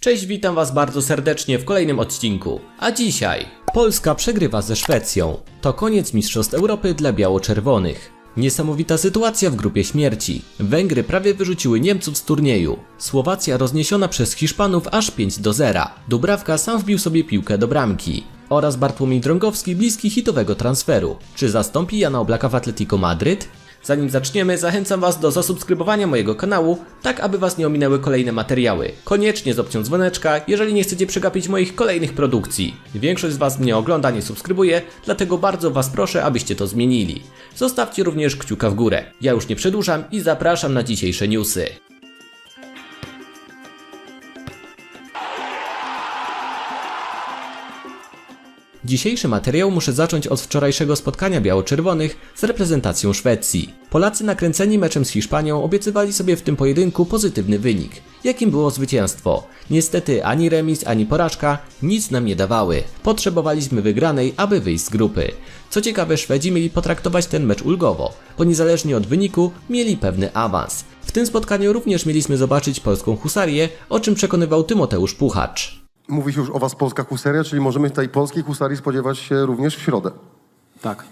Cześć, witam Was bardzo serdecznie w kolejnym odcinku. A dzisiaj Polska przegrywa ze Szwecją. To koniec Mistrzostw Europy dla biało-czerwonych. Niesamowita sytuacja w grupie śmierci. Węgry prawie wyrzuciły Niemców z turnieju. Słowacja rozniesiona przez Hiszpanów aż 5 do 0. Dubrawka sam wbił sobie piłkę do bramki. Oraz Bartłomiej Drągowski bliski hitowego transferu. Czy zastąpi Jana Oblaka w Atletico Madryt? Zanim zaczniemy, zachęcam Was do zasubskrybowania mojego kanału, tak aby Was nie ominęły kolejne materiały. Koniecznie z opcją dzwoneczka, jeżeli nie chcecie przegapić moich kolejnych produkcji. Większość z Was mnie ogląda, nie subskrybuje, dlatego bardzo Was proszę, abyście to zmienili. Zostawcie również kciuka w górę. Ja już nie przedłużam i zapraszam na dzisiejsze newsy. Dzisiejszy materiał muszę zacząć od wczorajszego spotkania biało-czerwonych z reprezentacją Szwecji. Polacy nakręceni meczem z Hiszpanią obiecywali sobie w tym pojedynku pozytywny wynik, jakim było zwycięstwo. Niestety ani remis, ani porażka nic nam nie dawały. Potrzebowaliśmy wygranej, aby wyjść z grupy. Co ciekawe, Szwedzi mieli potraktować ten mecz ulgowo, bo niezależnie od wyniku mieli pewny awans. W tym spotkaniu również mieliśmy zobaczyć polską husarię, o czym przekonywał Tymoteusz Puchacz. Mówi się już o was polska husaria, czyli możemy tej polskiej husarii spodziewać się również w środę. Tak.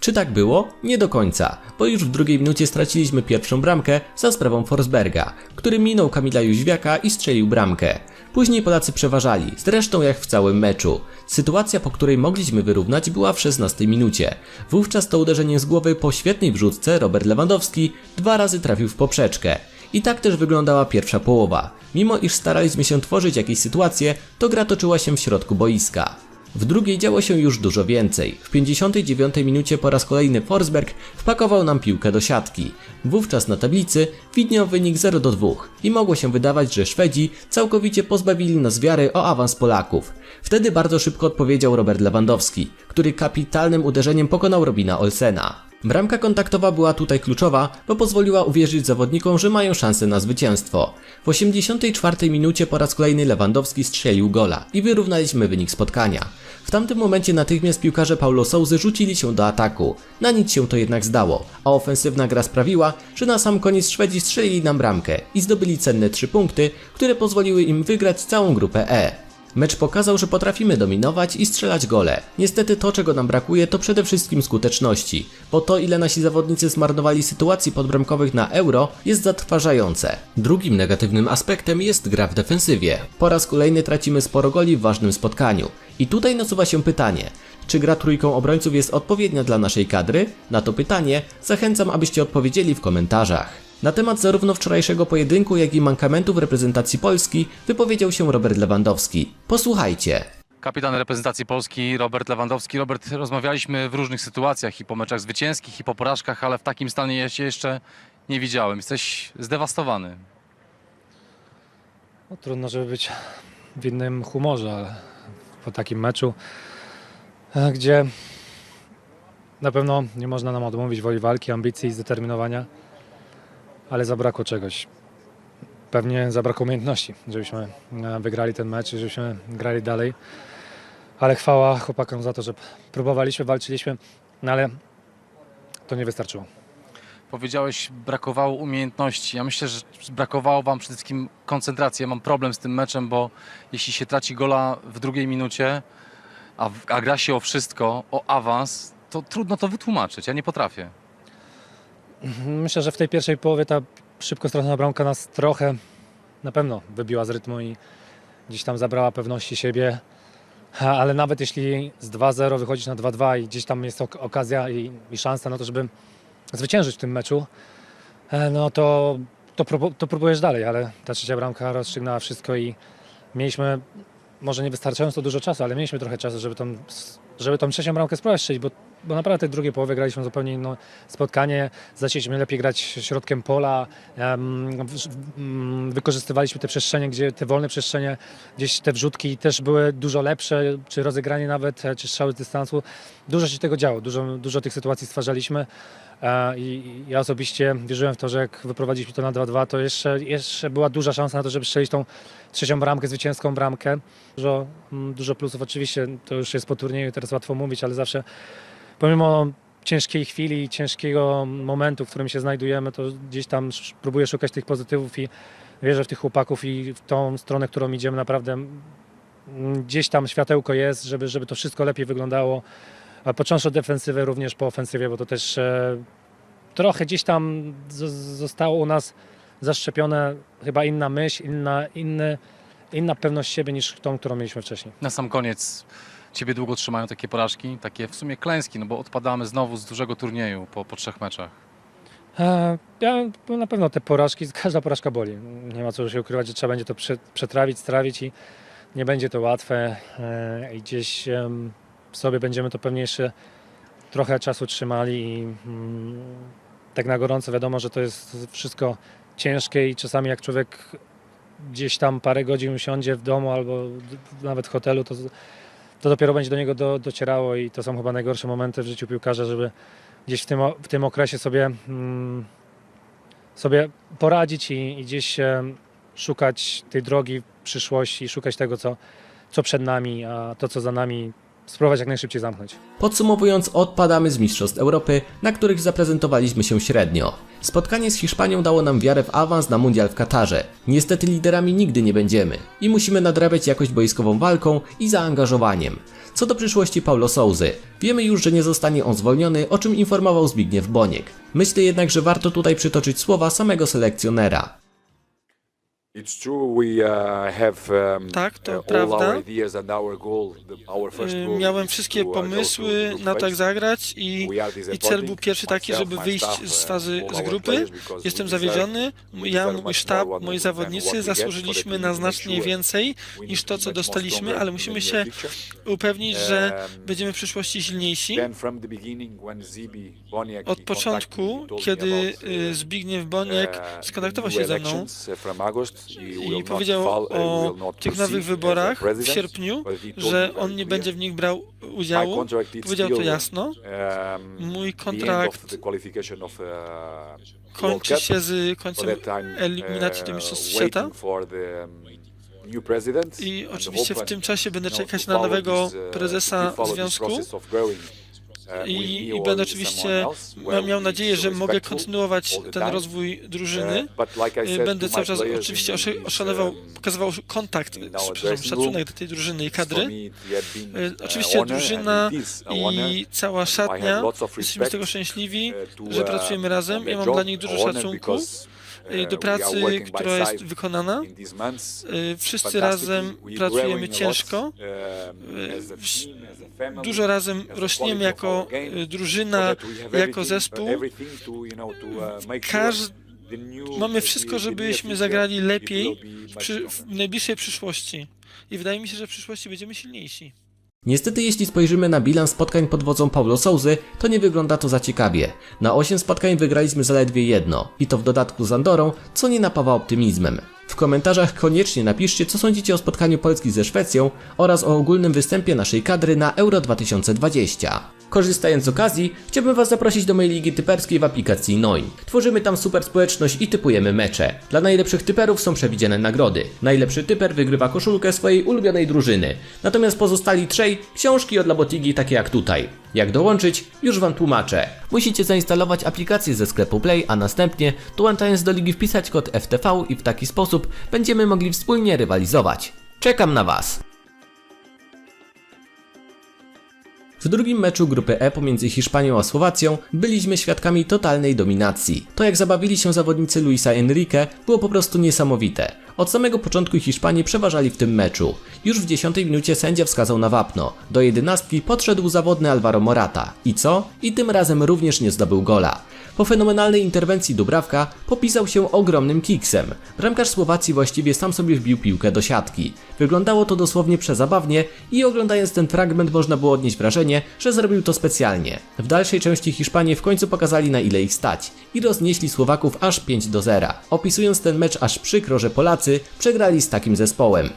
Czy tak było? Nie do końca, bo już w drugiej minucie straciliśmy pierwszą bramkę za sprawą Forsberga, który minął Kamila Jóźwiaka i strzelił bramkę. Później Polacy przeważali, zresztą jak w całym meczu. Sytuacja, po której mogliśmy wyrównać była w 16 minucie. Wówczas to uderzenie z głowy po świetnej wrzutce Robert Lewandowski dwa razy trafił w poprzeczkę. I tak też wyglądała pierwsza połowa. Mimo iż staraliśmy się tworzyć jakieś sytuacje, to gra toczyła się w środku boiska. W drugiej działo się już dużo więcej. W 59 minucie po raz kolejny Forsberg wpakował nam piłkę do siatki. Wówczas na tablicy widniał wynik 0 do 2 i mogło się wydawać, że Szwedzi całkowicie pozbawili nas wiary o awans Polaków. Wtedy bardzo szybko odpowiedział Robert Lewandowski, który kapitalnym uderzeniem pokonał Robina Olsena. Bramka kontaktowa była tutaj kluczowa, bo pozwoliła uwierzyć zawodnikom, że mają szansę na zwycięstwo. W 84 minucie po raz kolejny Lewandowski strzelił gola i wyrównaliśmy wynik spotkania. W tamtym momencie natychmiast piłkarze Paulo Souzy rzucili się do ataku. Na nic się to jednak zdało, a ofensywna gra sprawiła, że na sam koniec Szwedzi strzelili nam bramkę i zdobyli cenne 3 punkty, które pozwoliły im wygrać całą grupę E. Mecz pokazał, że potrafimy dominować i strzelać gole. Niestety to, czego nam brakuje, to przede wszystkim skuteczności, bo to, ile nasi zawodnicy zmarnowali sytuacji podbramkowych na euro, jest zatrważające. Drugim negatywnym aspektem jest gra w defensywie. Po raz kolejny tracimy sporo goli w ważnym spotkaniu. I tutaj nasuwa się pytanie, czy gra trójką obrońców jest odpowiednia dla naszej kadry? Na to pytanie zachęcam, abyście odpowiedzieli w komentarzach. Na temat zarówno wczorajszego pojedynku, jak i mankamentów reprezentacji Polski wypowiedział się Robert Lewandowski. Posłuchajcie. Kapitan reprezentacji Polski Robert Lewandowski. Robert, rozmawialiśmy w różnych sytuacjach i po meczach zwycięskich, i po porażkach, ale w takim stanie ja się jeszcze nie widziałem. Jesteś zdewastowany. No, trudno, żeby być w innym humorze, ale po takim meczu, e, gdzie na pewno nie można nam odmówić woli walki, ambicji i zdeterminowania, ale zabrakło czegoś. Pewnie zabrakło umiejętności, żebyśmy e, wygrali ten mecz i żebyśmy grali dalej. Ale chwała chłopakom za to, że próbowaliśmy, walczyliśmy, no ale to nie wystarczyło. Powiedziałeś, brakowało umiejętności. Ja myślę, że brakowało wam przede wszystkim koncentracji. Ja mam problem z tym meczem, bo jeśli się traci gola w drugiej minucie, a, a gra się o wszystko, o awans, to trudno to wytłumaczyć. Ja nie potrafię. Myślę, że w tej pierwszej połowie ta szybko stracona bramka nas trochę na pewno wybiła z rytmu i gdzieś tam zabrała pewności siebie. Ale nawet jeśli z 2-0 wychodzisz na 2-2 i gdzieś tam jest ok- okazja i, i szansa na to, żeby zwyciężyć w tym meczu, e, no to, to, to próbujesz dalej, ale ta trzecia bramka rozstrzygnęła wszystko i mieliśmy może nie wystarczająco dużo czasu, ale mieliśmy trochę czasu, żeby tą, żeby tą trzecią bramkę spróbować bo, bo naprawdę tej drugiej połowie graliśmy zupełnie inne spotkanie, zaczęliśmy lepiej grać środkiem pola, mm, wykorzystywaliśmy te przestrzenie, gdzie te wolne przestrzenie, gdzieś te wrzutki też były dużo lepsze, czy rozegranie nawet, e, czy strzały z dystansu. Dużo się tego działo, dużo, dużo tych sytuacji stwarzaliśmy. E, i ja osobiście wierzyłem w to, że jak wyprowadziliśmy to na 2-2, to jeszcze, jeszcze była duża szansa na to, żeby strzelić tą trzecią bramkę, zwycięską bramkę. Dużo, mm, dużo plusów oczywiście, to już jest po turnieju, teraz łatwo mówić, ale zawsze pomimo ciężkiej chwili, ciężkiego momentu, w którym się znajdujemy, to gdzieś tam próbuję szukać tych pozytywów i wierzę w tych chłopaków i w tą stronę, którą idziemy naprawdę gdzieś tam światełko jest, żeby, żeby to wszystko lepiej wyglądało. A począwszy od defensywy, również po ofensywie, bo to też e, trochę gdzieś tam zostało u nas zaszczepione chyba inna myśl, inna, inny, inna pewność siebie niż tą, którą mieliśmy wcześniej. Na sam koniec, ciebie długo trzymają takie porażki, takie w sumie klęski, no bo odpadamy znowu z dużego turnieju po, po trzech meczach. E, Ja, na pewno te porażki, każda porażka boli. Nie ma co się ukrywać, że trzeba będzie to prze- przetrawić, strawić i nie będzie to łatwe. E, I gdzieś w sobie będziemy to pewnie jeszcze trochę czasu trzymali i mm, tak na gorąco wiadomo, że to jest wszystko ciężkie i czasami jak człowiek gdzieś tam parę godzin usiądzie w domu albo nawet w hotelu, to, to dopiero będzie do niego do, docierało i to są chyba najgorsze momenty w życiu piłkarza, żeby gdzieś w tym, w tym okresie sobie, mm, sobie poradzić i, i gdzieś e, szukać tej drogi w przyszłości, szukać tego, co, co przed nami, a to, co za nami, spróbować jak najszybciej zamknąć. Podsumowując, odpadamy z Mistrzostw Europy, na których zaprezentowaliśmy się średnio. Spotkanie z Hiszpanią dało nam wiarę w awans na mundial w Katarze. Niestety liderami nigdy nie będziemy i musimy nadrabiać jakość boiskową walką i zaangażowaniem. Co do przyszłości Paulo Souzy, wiemy już, że nie zostanie on zwolniony, o czym informował Zbigniew Boniek. Myślę jednak, że warto tutaj przytoczyć słowa samego selekcjonera. Tak, to uh, prawda. our first Y, goal Miałem wszystkie to, uh, to pomysły na to, jak phase. zagrać i, i cel był pierwszy taki, żeby wyjść z uh, fazy z grupy. Jestem zawiedziony. Ja, mój sztab, moi zawodnicy zasłużyliśmy na znacznie więcej niż to, to co dostaliśmy, ale musimy się upewnić, że Um, będziemy w przyszłości silniejsi. Od początku, kiedy y, Zbigniew Boniek skontaktował się ze mną uh, i powiedział uh, o tych nowych wyborach w sierpniu, że on nie będzie w nich brał udziału. Powiedział to jasno. um, Mój kontrakt uh, kończy się z końcem time, eliminacji do uh, Mistrzostw Świata. um, I oczywiście w tym czasie będę czekać na nowego uh, prezesa związku i, i będę oczywiście miał nadzieję, że mogę kontynuować ten rozwój drużyny. Y, said Będę cały czas oczywiście oszalewał, um, pokazywał kontakt, szacunek do tej drużyny i kadry. Y, uh, Oczywiście drużyna i cała szatnia, jesteśmy z tego szczęśliwi, uh, że uh, pracujemy razem. Ja mam dla nich dużo szacunku do are pracy, która jest wykonana. Y, Wszyscy razem pracujemy ciężko. um, family, Dużo razem rośniemy jako drużyna, jako zespół. uh, Każdy Mamy wszystko, żebyśmy zagrali lepiej w, przy, w najbliższej przyszłości. I wydaje mi się, że w przyszłości będziemy silniejsi. Niestety jeśli spojrzymy na bilans spotkań pod wodzą Paulo Souzy, to nie wygląda to za ciekawie. Na 8 spotkań wygraliśmy zaledwie jedno i to w dodatku z Andorą, co nie napawa optymizmem. W komentarzach koniecznie napiszcie, co sądzicie o spotkaniu Polski ze Szwecją oraz o ogólnym występie naszej kadry na Euro 2020. Korzystając z okazji, chciałbym Was zaprosić do mojej ligi typerskiej w aplikacji Noin. Tworzymy tam super społeczność i typujemy mecze. Dla najlepszych typerów są przewidziane nagrody. Najlepszy typer wygrywa koszulkę swojej ulubionej drużyny. Natomiast pozostali trzej książki od Labotigi takie jak tutaj. Jak dołączyć? Już Wam tłumaczę. Musicie zainstalować aplikację ze sklepu Play, a następnie dołączając do ligi wpisać kod FTV i w taki sposób będziemy mogli wspólnie rywalizować. Czekam na Was! W drugim meczu grupy E pomiędzy Hiszpanią a Słowacją byliśmy świadkami totalnej dominacji. To jak zabawili się zawodnicy Luisa Enrique było po prostu niesamowite. Od samego początku Hiszpanie przeważali w tym meczu. Już w 10 minucie sędzia wskazał na wapno. Do jedenastki podszedł zawodny Alvaro Morata. I co? I tym razem również nie zdobył gola. Po fenomenalnej interwencji Dubrawka popisał się ogromnym kiksem. Bramkarz Słowacji właściwie sam sobie wbił piłkę do siatki. Wyglądało to dosłownie przezabawnie i oglądając ten fragment można było odnieść wrażenie, że zrobił to specjalnie. W dalszej części Hiszpanie w końcu pokazali na ile ich stać i roznieśli Słowaków aż 5 do 0. Opisując ten mecz aż przykro, że Polacy przegrali z takim zespołem.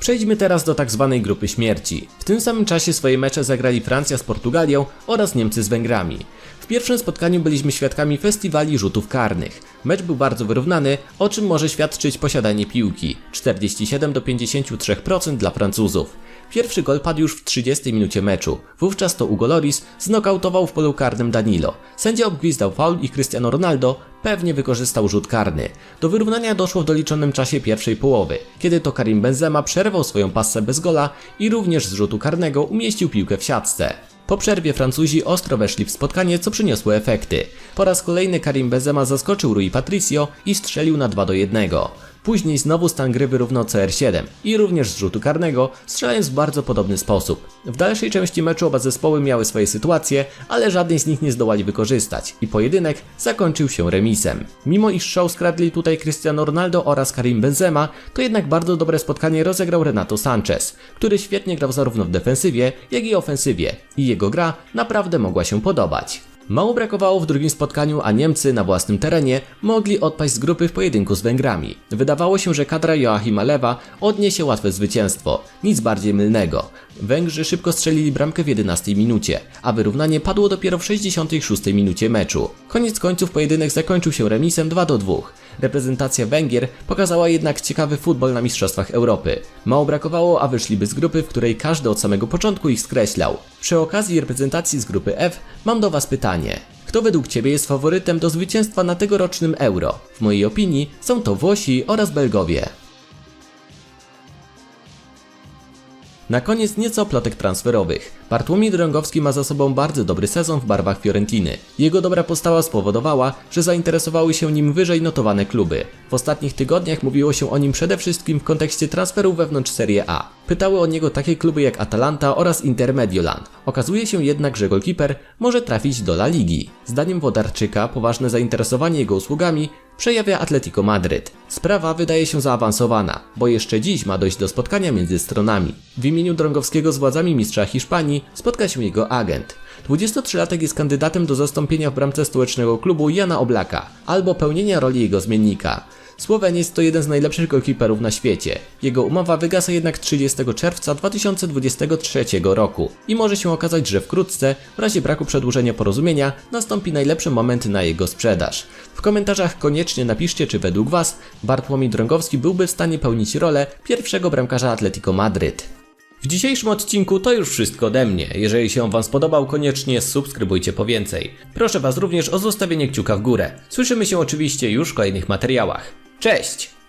Przejdźmy teraz do tak zwanej grupy śmierci. W tym samym czasie swoje mecze zagrali Francja z Portugalią oraz Niemcy z Węgrami. W pierwszym spotkaniu byliśmy świadkami festiwali rzutów karnych. Mecz był bardzo wyrównany, o czym może świadczyć posiadanie piłki 47 do 53% dla Francuzów. Pierwszy gol padł już w 30 minucie meczu. Wówczas to Ugo Loris znokautował w polu karnym Danilo. Sędzia obgwizdał faul i Cristiano Ronaldo pewnie wykorzystał rzut karny. Do wyrównania doszło w doliczonym czasie pierwszej połowy, kiedy to Karim Benzema przerwał swoją passę bez gola i również z rzutu karnego umieścił piłkę w siatce. Po przerwie Francuzi ostro weszli w spotkanie, co przyniosło efekty. Po raz kolejny Karim Benzema zaskoczył Rui Patricio i strzelił na 2 do 1. Później znowu stan gry wyrównał CR7 i również z rzutu karnego, strzelając w bardzo podobny sposób. W dalszej części meczu oba zespoły miały swoje sytuacje, ale żadnej z nich nie zdołali wykorzystać i pojedynek zakończył się remisem. Mimo iż show skradli tutaj Cristiano Ronaldo oraz Karim Benzema, to jednak bardzo dobre spotkanie rozegrał Renato Sanchez, który świetnie grał zarówno w defensywie, jak i ofensywie i jego gra naprawdę mogła się podobać. Mało brakowało w drugim spotkaniu, a Niemcy na własnym terenie mogli odpaść z grupy w pojedynku z Węgrami. Wydawało się, że kadra Joachima Lewa odniesie łatwe zwycięstwo. Nic bardziej mylnego. Węgrzy szybko strzelili bramkę w 11 minucie, a wyrównanie padło dopiero w 66 minucie meczu. Koniec końców pojedynek zakończył się remisem 2 do 2. Reprezentacja Węgier pokazała jednak ciekawy futbol na Mistrzostwach Europy. Mało brakowało, a wyszliby z grupy, w której każdy od samego początku ich skreślał. Przy okazji reprezentacji z grupy F mam do Was pytanie. Kto według Ciebie jest faworytem do zwycięstwa na tegorocznym Euro? W mojej opinii są to Włosi oraz Belgowie. Na koniec nieco plotek transferowych. Bartłomiej Drągowski ma za sobą bardzo dobry sezon w barwach Fiorentiny. Jego dobra postawa spowodowała, że zainteresowały się nim wyżej notowane kluby. W ostatnich tygodniach mówiło się o nim przede wszystkim w kontekście transferu wewnątrz Serie A. Pytały o niego takie kluby jak Atalanta oraz Inter Mediolan. Okazuje się jednak, że golkiper może trafić do La Ligi. Zdaniem Wodarczyka poważne zainteresowanie jego usługami przejawia Atletico Madryt. Sprawa wydaje się zaawansowana, bo jeszcze dziś ma dojść do spotkania między stronami. W imieniu Drągowskiego z władzami mistrza Hiszpanii spotka się jego agent. 23-latek jest kandydatem do zastąpienia w bramce stołecznego klubu Jana Oblaka albo pełnienia roli jego zmiennika. Słoweniec to jeden z najlepszych golkiperów na świecie. Jego umowa wygasa jednak 30 czerwca 2023 roku i może się okazać, że wkrótce, w razie braku przedłużenia porozumienia, nastąpi najlepszy moment na jego sprzedaż. W komentarzach koniecznie napiszcie, czy według Was Bartłomiej Drągowski byłby w stanie pełnić rolę pierwszego bramkarza Atletico Madryt. W dzisiejszym odcinku to już wszystko ode mnie. Jeżeli się Wam spodobał, koniecznie subskrybujcie po więcej. Proszę Was również o zostawienie kciuka w górę. Słyszymy się oczywiście już w kolejnych materiałach. Cześć!